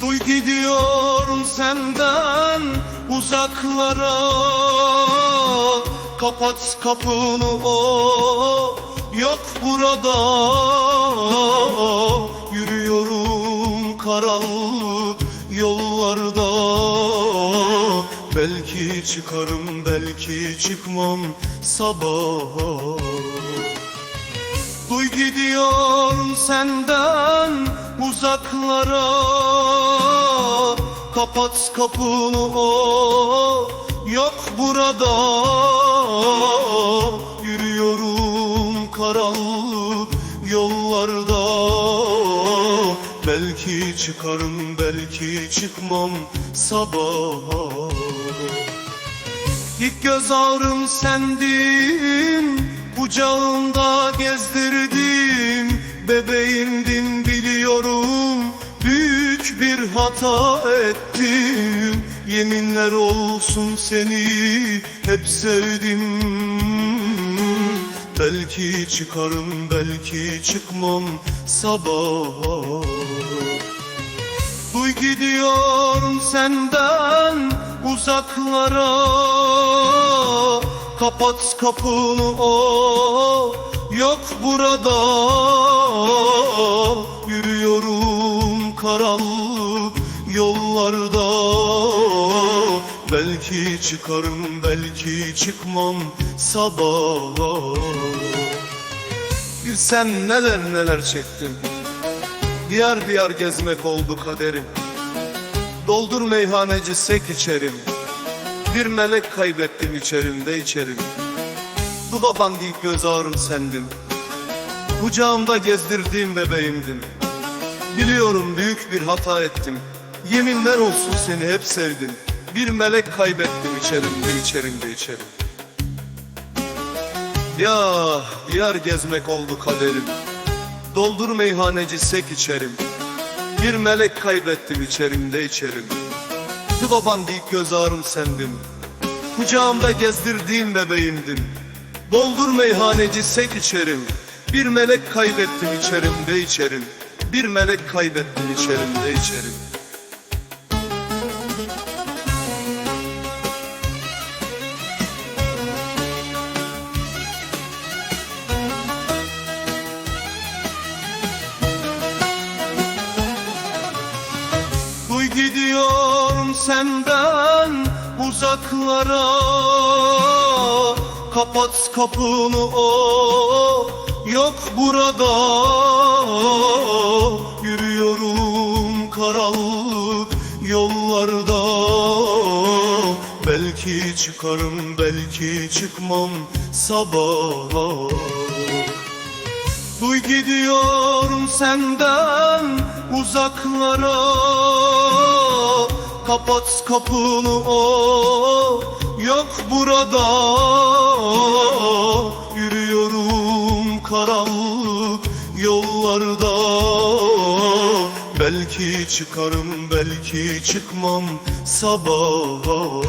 Duy gidiyorum senden uzaklara Kapat kapını o yok burada. Yürüyorum karanlık yollarda. Belki çıkarım belki çıkmam sabah Duy gidiyorum senden uzaklara. Kapat kapını o yok burada Yürüyorum karanlık yollarda. Belki çıkarım belki çıkmam sabah İlk göz ağrım sendin Kucağımda gezdirdim. Bebeğimdin biliyorum Büyük bir hata ettim Yeminler olsun seni hep sevdim. Belki çıkarım belki çıkmam sabah Duy gidiyorum senden uzaklara. Kapat kapını o yok burada. Yürüyorum karanlık yollarda Belki çıkarım belki çıkmam sabah Bilsen neler neler çektim. Diyar diyar gezmek oldu kaderim. Doldur meyhaneci sek içerim. Bir melek kaybettim içerimde içerim. Bu baban değil göz ağrım sendin Kucağımda gezdirdiğim bebeğimdin Biliyorum büyük bir hata ettim. Yeminler olsun seni hep sevdim Bir melek kaybettim içerimde içerimde içerim Ya diyar gezmek oldu kaderim. Doldur meyhaneci sek içerim. Bir melek kaybettim içerimde içerim. Bir baban değil göz ağrım sendin. Kucağımda gezdirdiğim bebeğimdin. Doldur meyhaneci sek içerim. Bir melek kaybettim içerimde içerim. Bir melek kaybettim içerimde içerim gidiyorum senden uzaklara. Kapat kapını o yok burada. Yürüyorum karanlık yollarda. Belki çıkarım belki çıkmam sabah Duy gidiyorum senden uzaklara Kapat kapını o yok burada. Yürüyorum karanlık yollarda. Belki çıkarım belki çıkmam sabah